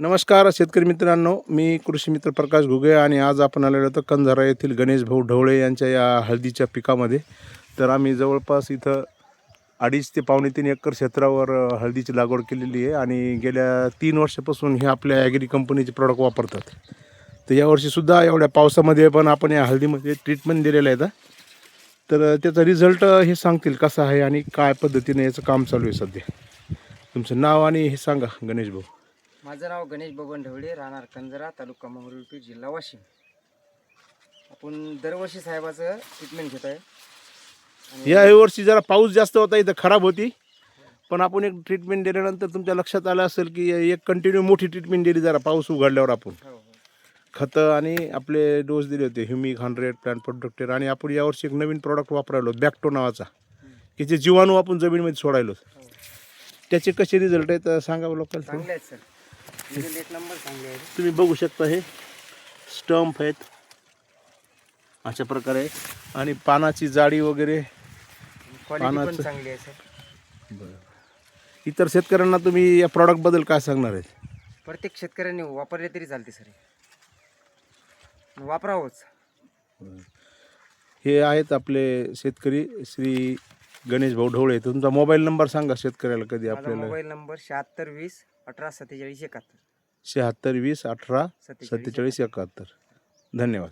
नमस्कार शेतकरी मित्रांनो मी कृषी मित्र प्रकाश घुगे आणि आज आपण आलेलो तर कंधारा येथील गणेश भाऊ ढवळे यांच्या या हळदीच्या पिकामध्ये. तर आम्ही जवळपास इथं अडीच ते पावणे तीन एकर क्षेत्रावर हळदीची लागवड केलेली आहे आणि गेल्या तीन वर्षापासून हे आपल्या ॲग्री कंपनीचे प्रॉडक्ट वापरतात. तर यावर्षीसुद्धा एवढ्या पावसामध्ये पण आपण या हळदीमध्ये ट्रीटमेंट दिलेलं आहे. आता. तर त्याचा रिझल्ट हे सांगतील कसा आहे आणि काय पद्धतीने याचं काम चालू आहे सध्या. तुमचं नाव आणि हे सांगा गणेश भाऊ. माझं नाव गणेश बबन ढवळे राहणार कंजरा तालुका मंगरुळपीर जिल्हा वाशिम. आपण दरवर्षी साहेबाचं ट्रीटमेंट घेत आहे. या वर्षी जरा पाऊस जास्त होता इथं खराब होती. पण आपण एक ट्रीटमेंट दिल्यानंतर तुमच्या लक्षात आलं असेल की एक कंटिन्यू मोठी ट्रीटमेंट दिली जरा पाऊस उघडल्यावर आपण. हो, हो. खतं आणि आपले डोस दिले होते ह्युमिक हंड्रेड प्लॅन्ट प्रोडक्टर आणि आपण यावर्षी एक नवीन प्रॉडक्ट वापरायलो बॅक्टो नावाचा की जे जीवाणू आपण जमिनीमध्ये सोडायलो. हो. त्याचे कसे रिझल्ट आहेत सांगा लोकल चांगले आहेत सर एक नंबर चांगले आहेत तुम्ही बघू शकता हे स्टंप आहेत. अशा प्रकारे. आणि पानाची जाडी वगैरे पानाचं- चांगली आहे सर इतर शेतकऱ्यांना तुम्ही या प्रॉडक्टबद्दल काय सांगणार आहेत? प्रत्येक शेतकऱ्यांनी वापरले तरी चालते सर हे. वापरावंच हे आहेत आपले शेतकरी श्री गणेश भाऊ ढवळे तुमचा मोबाईल नंबर सांगा शेतकऱ्याला कधी माझा आपल्याला. मोबाईल नंबर शहात्तर वीस अठरा सत्तेचाळीस एकाहत्तर. शहात्तर वीस अठरा सत्तेचाळीस सत्तेचाळीस एकाहत्तर. धन्यवाद.